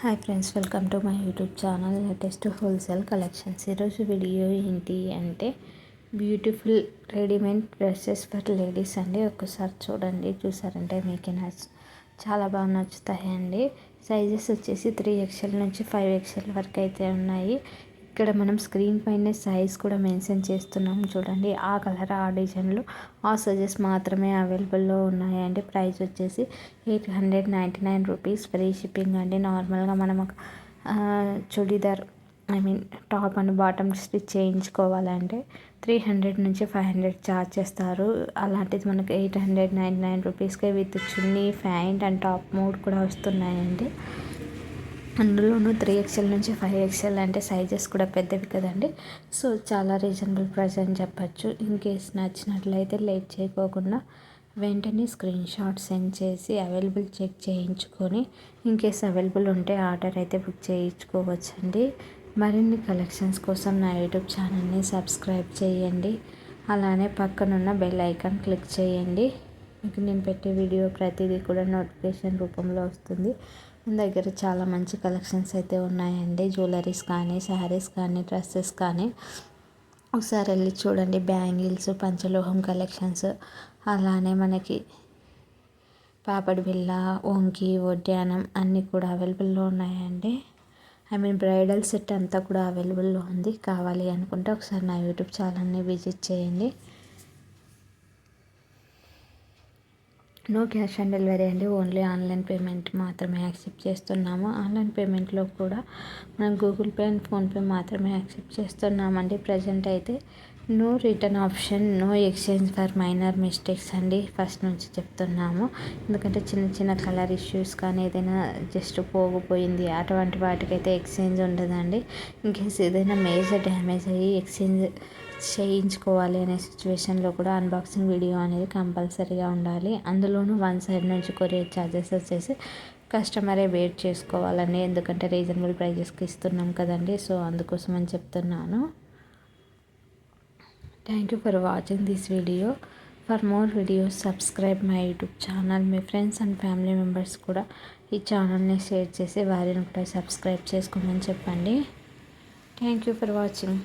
Hi friends welcome to my YouTube channel latest wholesale collections. ఈరోజు video ఏంటి అంటే beautiful readymade dresses for ladies అండి. ఒకసారి చూడండి చూసారంటే మీకు నచ్చ చాలా బాగా నచ్చుతాయండి. సైజెస్ వచ్చేసి త్రీ ఎక్స్ఎల్ నుంచి ఫైవ్ ఎక్స్ఎల్ వరకు అయితే ఉన్నాయి. ఇక్కడ మనం స్క్రీన్ పైన సైజ్ కూడా మెన్షన్ చేస్తున్నాం చూడండి. ఆ కలర్ ఆ డిజైన్లు ఆ సైజెస్ మాత్రమే అవైలబుల్లో ఉన్నాయండి. ప్రైస్ వచ్చేసి eight hundred ninety nine rupees. Free shipping అండి. నార్మల్గా మనం churidar I mean top and bottom stitch చేయించుకోవాలంటే three hundred నుంచి ఫైవ్ హండ్రెడ్ ఛార్జ్ చేస్తారు. అలాంటిది మనకి ఎయిట్ హండ్రెడ్ నైంటీ నైన్ రూపీస్కే with chunni pant and top మూడు కూడా వస్తున్నాయండి. అందులోనూ త్రీ ఎక్స్ఎల్ నుంచి ఫైవ్ ఎక్స్ఎల్ అంటే సైజెస్ కూడా పెద్దవి కదండి. సో చాలా రీజనబుల్ ప్రైస్ అని చెప్పచ్చు. ఇన్ కేస్ నచ్చినట్లయితే లేట్ చేయకోకుండా వెంటనే స్క్రీన్ షాట్ సెండ్ చేసి అవైలబుల్ చెక్ చేయించుకొని ఇన్ కేస్ అవైలబుల్ ఉంటే ఆర్డర్ అయితే బుక్ చేయించుకోవచ్చండి. మరిన్ని కలెక్షన్స్ కోసం నా యూట్యూబ్ ఛానల్ని సబ్స్క్రైబ్ చేయండి. అలానే పక్కనున్న బెల్ ఐకాన్ క్లిక్ చేయండి. మీకు నేను పెట్టే వీడియో ప్రతిదీ కూడా నోటిఫికేషన్ రూపంలో వస్తుంది. మన దగ్గర చాలా మంచి కలెక్షన్స్ అయితే ఉన్నాయండి. జ్యువెలరీస్ కానీ శారీస్ కానీ డ్రెస్సెస్ కానీ. ఒకసారి వెళ్ళి చూడండి. బ్యాంగిల్స్ పంచలోహం కలెక్షన్స్. అలానే మనకి పాపడి బిళ్ళ వంకి వడ్డానం అన్నీ కూడా అవైలబుల్లో ఉన్నాయండి. ఐ మీన్ బ్రైడల్ సెట్ అంతా కూడా అవైలబుల్లో ఉంది. కావాలి అనుకుంటే ఒకసారి నా యూట్యూబ్ ఛానల్ని విజిట్ చేయండి. నో క్యాష్ ఆన్ డెలివరీ అండి ఓన్లీ ఆన్లైన్ పేమెంట్ మాత్రమే యాక్సెప్ట్ చేస్తున్నాము. ఆన్లైన్ పేమెంట్లో కూడా మనం గూగుల్ పే అండ్ ఫోన్పే మాత్రమే యాక్సెప్ట్ చేస్తున్నామండి. ప్రజెంట్ అయితే no return option no exchange for minor mistakes అండి ఫస్ట్ నుంచి చెప్తున్నాము. ఎందుకంటే చిన్న చిన్న కలర్ ఇష్యూస్ కానీ ఏదైనా జస్ట్ పోగిపోయింది అటువంటి వాటికైతే ఎక్స్చేంజ్ ఉండదండి. ఇన్కేస్ ఏదైనా మేజర్ డ్యామేజ్ అయ్యి ఎక్స్చేంజ్ చేయించుకోవాలి అనే సిచ్యువేషన్లో కూడా అన్బాక్సింగ్ వీడియో అనేది కంపల్సరీగా ఉండాలి. అందులోనూ వన్ సైడ్ నుంచి కొరియర్ ఛార్జెస్ వచ్చేసి కస్టమరే వెయిట్ చేసుకోవాలని ఎందుకంటే రీజనబుల్ ప్రైజెస్కి ఇస్తున్నాం కదండి. సో అందుకోసం అని చెప్తున్నాను. Thank you for watching this video for more videos subscribe my YouTube channel me friends and family members కూడా ఈ ఛానల్ని షేర్ చేసి వారిని కూడా సబ్స్క్రైబ్ చేసుకోమని చెప్పండి. Thank you for watching